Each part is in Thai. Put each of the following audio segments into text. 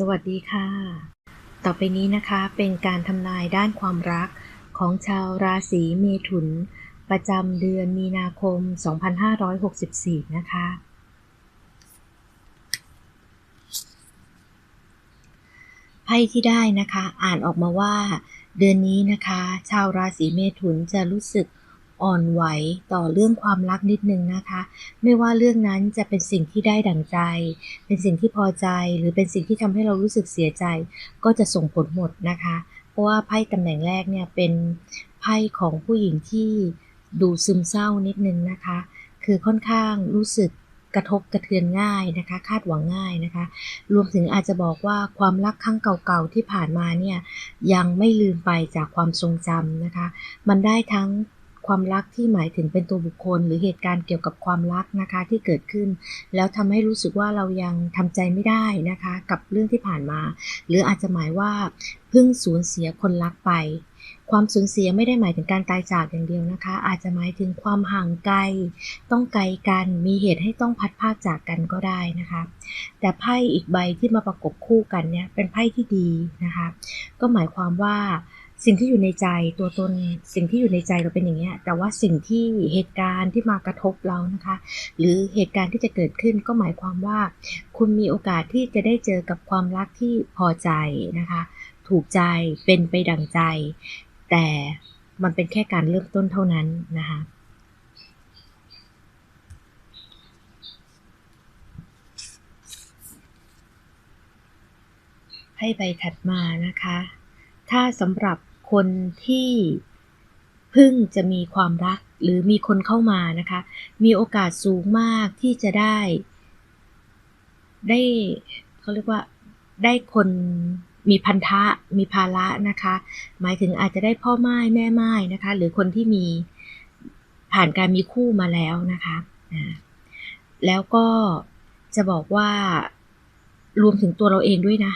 สวัสดีค่ะ ต่อไปนี้นะคะเป็นการทำนายด้านความรักของชาวราศีเมถุน ประจำเดือนมีนาคม 2564 นะคะ ไพ่ที่ได้นะคะ อ่านออกมาว่า เดือนนี้นะคะ ชาวราศีเมถุนจะรู้สึก อ่อนไหวต่อเรื่องความรักนิดนึงนะคะ ไม่ว่าเรื่องนั้นจะเป็นสิ่งที่ได้ดั่งใจ เป็นสิ่งที่พอใจ หรือเป็นสิ่งที่ทำให้เรารู้สึกเสียใจ ก็จะส่งผลหมดนะคะ เพราะว่าไพ่ตำแหน่งแรกเนี่ยเป็นไพ่ของผู้หญิงที่ดูซึมเศร้านิดนึงนะคะ คือค่อนข้างรู้สึกกระทบกระเทือนง่ายนะคะ คาดหวังง่ายนะคะ รวมถึงอาจจะบอกว่าความรักครั้งเก่าๆที่ผ่านมาเนี่ยยังไม่ลืมไปจากความทรงจำนะคะ มันได้ทั้ง ความรักที่หมายถึงเป็นตัวบุคคล หรือเหตุการณ์เกี่ยวกับความรักนะคะที่เกิดขึ้น แล้วทำให้รู้สึกว่าเรายังทำใจไม่ได้นะคะ กับเรื่องที่ผ่านมา หรืออาจจะหมายว่าเพิ่งสูญเสียคนรักไป ความสูญเสียไม่ได้หมายถึงการตายจากอย่างเดียวนะคะ อาจจะหมายถึงความห่างไกล ต้องไกลกัน มีเหตุให้ต้องพัดพากจากกันก็ได้นะคะ แต่ไพ่อีกใบที่มาประกบคู่กันเนี่ยเป็นไพ่ที่ดีนะคะ ก็หมายความว่า สิ่งที่อยู่ในใจตัวตนสิ่งที่อยู่ในใจเราเป็นอย่างเงี้ย แต่ว่าสิ่งที่เหตุการณ์ที่มากระทบเรานะคะ หรือเหตุการณ์ที่จะเกิดขึ้นก็หมายความว่า คุณมีโอกาสที่จะได้เจอกับความรักที่พอใจนะคะ ถูกใจเป็นไปดั่งใจ แต่มันเป็นแค่การเริ่มต้นเท่านั้นนะคะให้ใบถัดมานะคะ ถ้าสำหรับ คนที่เพิ่งจะมีความรักหรือมีคนเข้ามานะคะ มีโอกาสสูงมากที่จะได้ ได้เขาเรียกว่าได้คนมีพันธะมีภาระนะคะ หมายถึงอาจจะได้พ่อไม้แม่ไม้นะคะ หรือคนที่มีผ่านการมีคู่มาแล้วนะคะแล้วก็จะบอกว่ารวมถึงตัวเราเองด้วยนะ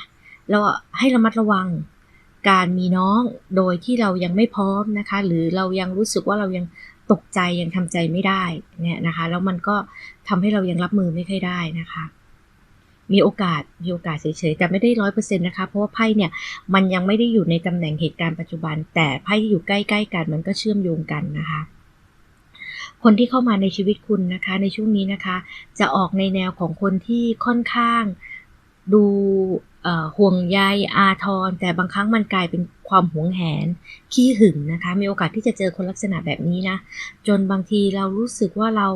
เราให้ระมัดระวัง การมีน้องโดยที่เรายังไม่พร้อมนะคะ หรือเรายังรู้สึกว่าเรายังตกใจยังทำใจไม่ได้เนี่ยนะคะ แล้วมันก็ทำให้เรายังรับมือไม่ค่อยได้นะคะ มีโอกาสมีโอกาสเฉยๆแต่ไม่ได้ร้อยเปอร์เซ็นต์นะคะเพราะว่าไพ่เนี่ยมันยังไม่ได้อยู่ในตำแหน่งเหตุการณ์ปัจจุบัน แต่ไพ่ที่อยู่ใกล้ๆกันมันก็เชื่อมโยงกันนะคะคนที่เข้ามาในชีวิตคุณนะคะ ในช่วงนี้นะคะ จะออกในแนวของคนที่ค่อนข้างดู ห่วงใยอาทร แต่บางครั้งมันกลายเป็นความหวงแหน ขี้หึงนะคะ มีโอกาสที่จะเจอคนลักษณะแบบนี้นะ จนบางทีเรารู้สึกว่าเรา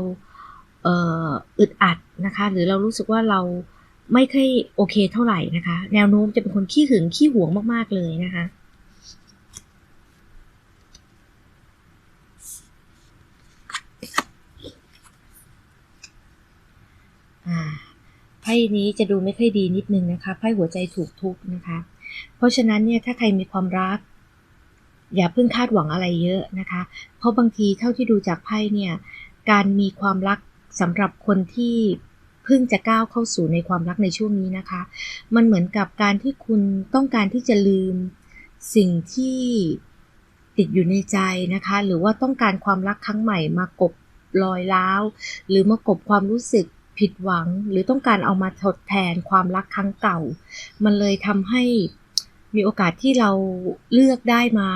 เอ,อ,อึดอัดนะคะ หรือเรารู้สึกว่าเราไม่ค่อยโอเคเท่าไหร่นะคะ แนวโน้มจะเป็นคนขี้หึงขี้หวงมากๆเลยนะคะอ่า ไพ่นี้จะดูไม่ค่อยดีนิดนึงนะคะไพ่หัวใจถูกทุบนะคะ เพราะฉะนั้นเนี่ยถ้าใครมีความรัก อย่าเพิ่งคาดหวังอะไรเยอะนะคะ เพราะบางทีเท่าที่ดูจากไพ่เนี่ยการมีความรักสำหรับคนที่เพิ่งจะก้าวเข้าสู่ในความรักในช่วงนี้นะคะ มันเหมือนกับการที่คุณต้องการที่จะลืมสิ่งที่ติดอยู่ในใจนะคะ หรือว่าต้องการความรักครั้งใหม่มากบรอยร้าว หรือมากบความรู้สึก ผิดหวัง หรือต้องการเอามาทดแทนความรักครั้งเก่า มันเลยทำให้มีโอกาสที่เราเลือกได้มา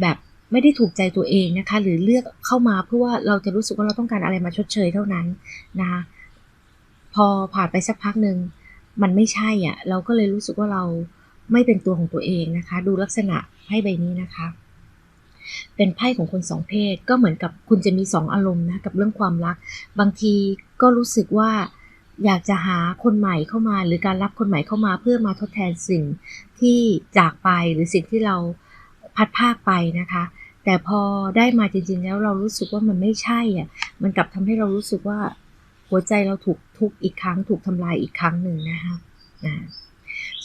แบบไม่ได้ถูกใจตัวเองนะคะ หรือเลือกเข้ามาเพื่อว่าเราจะรู้สึกว่าเราต้องการอะไรมาชดเชยเท่านั้นนะคะพอผ่านไปสักพักหนึ่งมันไม่ใช่อะ เราก็เลยรู้สึกว่าเราไม่เป็นตัวของตัวเองนะคะ ดูลักษณะไพ่ใบนี้นะคะ เป็นไพ่ของคนสองเพศก็เหมือนกับคุณจะมีสองอารมณ์นะกับเรื่องความรัก บางที ก็รู้สึกว่าอยากจะหาคนใหม่เข้ามา หรือการรับคนใหม่เข้ามาเพื่อมาทดแทนสิ่งที่จากไปหรือสิ่งที่เราพัดภาคไปนะคะ แต่พอได้มาจริง ๆ แล้วเรารู้สึกว่ามันไม่ใช่อะมันกลับทำให้เรารู้สึกว่าหัวใจเราถูกทุบอีกครั้ง ถูกทำลายอีกครั้งหนึ่งนะคะนะ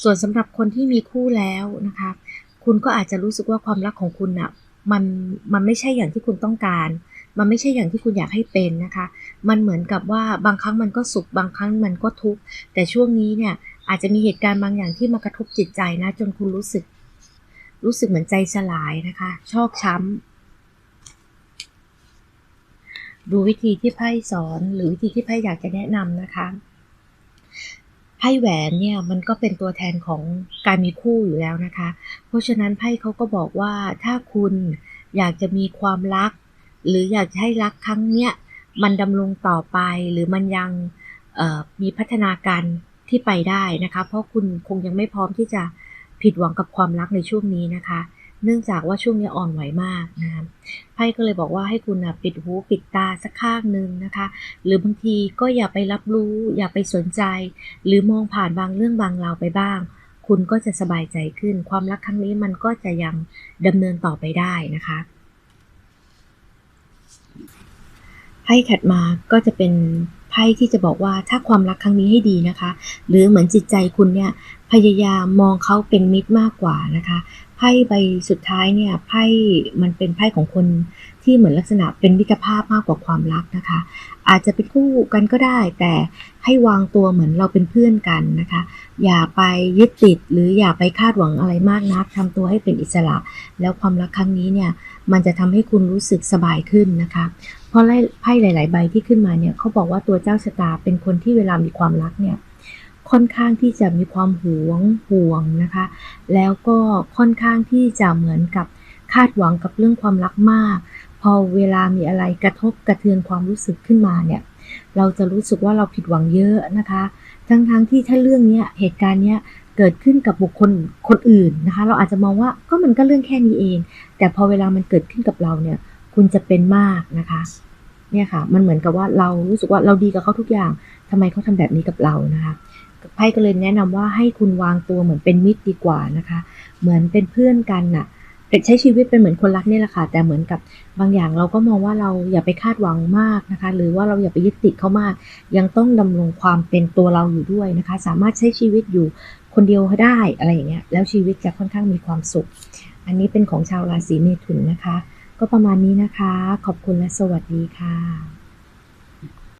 ส่วนสำหรับคนที่มีคู่แล้วนะคะ คุณก็อาจจะรู้สึกว่าความรักของคุณอะมันมันไม่ใช่อย่างที่คุณต้องการ มันไม่ใช่อย่างที่คุณอยากให้เป็นนะคะ มันเหมือนกับว่าบางครั้งมันก็สุขบางครั้งมันก็ทุกข์แต่ช่วงนี้เนี่ยอาจจะมีเหตุการณ์บางอย่างที่มากระทบจิตใจนะ จนคุณรู้สึก รู้สึกเหมือนใจสลายนะคะ ชอกช้ำดูวิธีที่ไพ่สอนหรือวิธีที่ไพ่อยากจะแนะนำนะคะไพ่แหวนเนี่ยมันก็เป็นตัวแทนของการมีคู่อยู่แล้วนะคะ เพราะฉะนั้นไพ่เขาก็บอกว่าถ้าคุณอยากจะมีความรัก หรืออยากจะให้รักครั้งเนี้ยมันดำรงต่อไปหรือมันยังมีพัฒนาการที่ไปได้นะคะ เพราะคุณคงยังไม่พร้อมที่จะผิดหวังกับความรักในช่วงนี้นะคะ เนื่องจากว่าช่วงนี้อ่อนไหวมากนะคะไพ่ก็เลยบอกว่าให้คุณปิดหูปิดตาสักข้างหนึ่งนะคะ หรือบางทีก็อย่าไปรับรู้ อย่าไปสนใจ หรือมองผ่านบางเรื่องบางราวไปบ้าง คุณก็จะสบายใจขึ้น ความรักครั้งนี้มันก็จะยังดำเนินต่อไปได้นะคะ ไพ่ถัดมาก็จะเป็นไพ่ที่จะบอกว่าถ้าความรักครั้งนี้ให้ดีนะคะ หรือเหมือนจิตใจคุณเนี่ยพยายามมองเขาเป็นมิตรมากกว่านะคะไพ่ใบสุดท้ายเนี่ยไพ่มันเป็นไพ่ของคนที่เหมือนลักษณะเป็นมิตรภาพมากกว่าความรักนะคะ อาจจะเป็นคู่กันก็ได้ แต่ให้วางตัวเหมือนเราเป็นเพื่อนกันนะคะ อย่าไปยึดติดหรืออย่าไปคาดหวังอะไรมากนักทำตัวให้เป็นอิสระ แล้วความรักครั้งนี้เนี่ยมันจะทำให้คุณรู้สึกสบายขึ้นนะคะ เพราะไพ่หลาย ๆ ใบที่ขึ้นมาเนี่ยเขาบอกว่าตัวเจ้าชะตาเป็นคนที่เวลามีความรักเนี่ยค่อนข้างที่จะมีความหวงห่วงนะคะ แล้วก็ค่อนข้างที่จะเหมือนกับคาดหวังกับเรื่องความรักมาก พอเวลามีอะไรกระทบกระเทือนความรู้สึกขึ้นมาเนี่ย เราจะรู้สึกว่าเราผิดหวังเยอะนะคะ ทั้งๆทที่ถ้าเรื่องนี้เหตุการณ์เนี้ยเกิดขึ้นกับบุคคลคนอื่นนะคะ เราอาจจะมองว่าก็มันก็เรื่องแค่นี้เอง แต่พอเวลามันเกิดขึ้นกับเราเนี่ย คุณจะเป็นมากนะคะ เนี่ยค่ะ มันเหมือนกับว่าเรารู้สึกว่าเราดีกับเขาทุกอย่างทำไมเขาทำแบบนี้กับเรานะคะไพ่ก็เลยแนะนำว่าให้คุณวางตัวเหมือนเป็นมิตรดีกว่านะคะ เหมือนเป็นเพื่อนกันน่ะใช้ชีวิตเป็นเหมือนคนรักนี่แหละค่ะ แต่เหมือนกับบางอย่างเราก็มองว่าเราอย่าไปคาดหวังมากนะคะ หรือว่าเราอย่าไปยึดติดเขามาก ยังต้องดำรงความเป็นตัวเราอยู่ด้วยนะคะ สามารถใช้ชีวิตอยู่คนเดียวได้อะไรอย่างเงี้ย แล้วชีวิตจะค่อนข้างมีความสุข อันนี้เป็นของชาวราศีเมถุนนะคะ ก็ประมาณนี้นะคะ ขอบคุณและสวัสดีค่ะ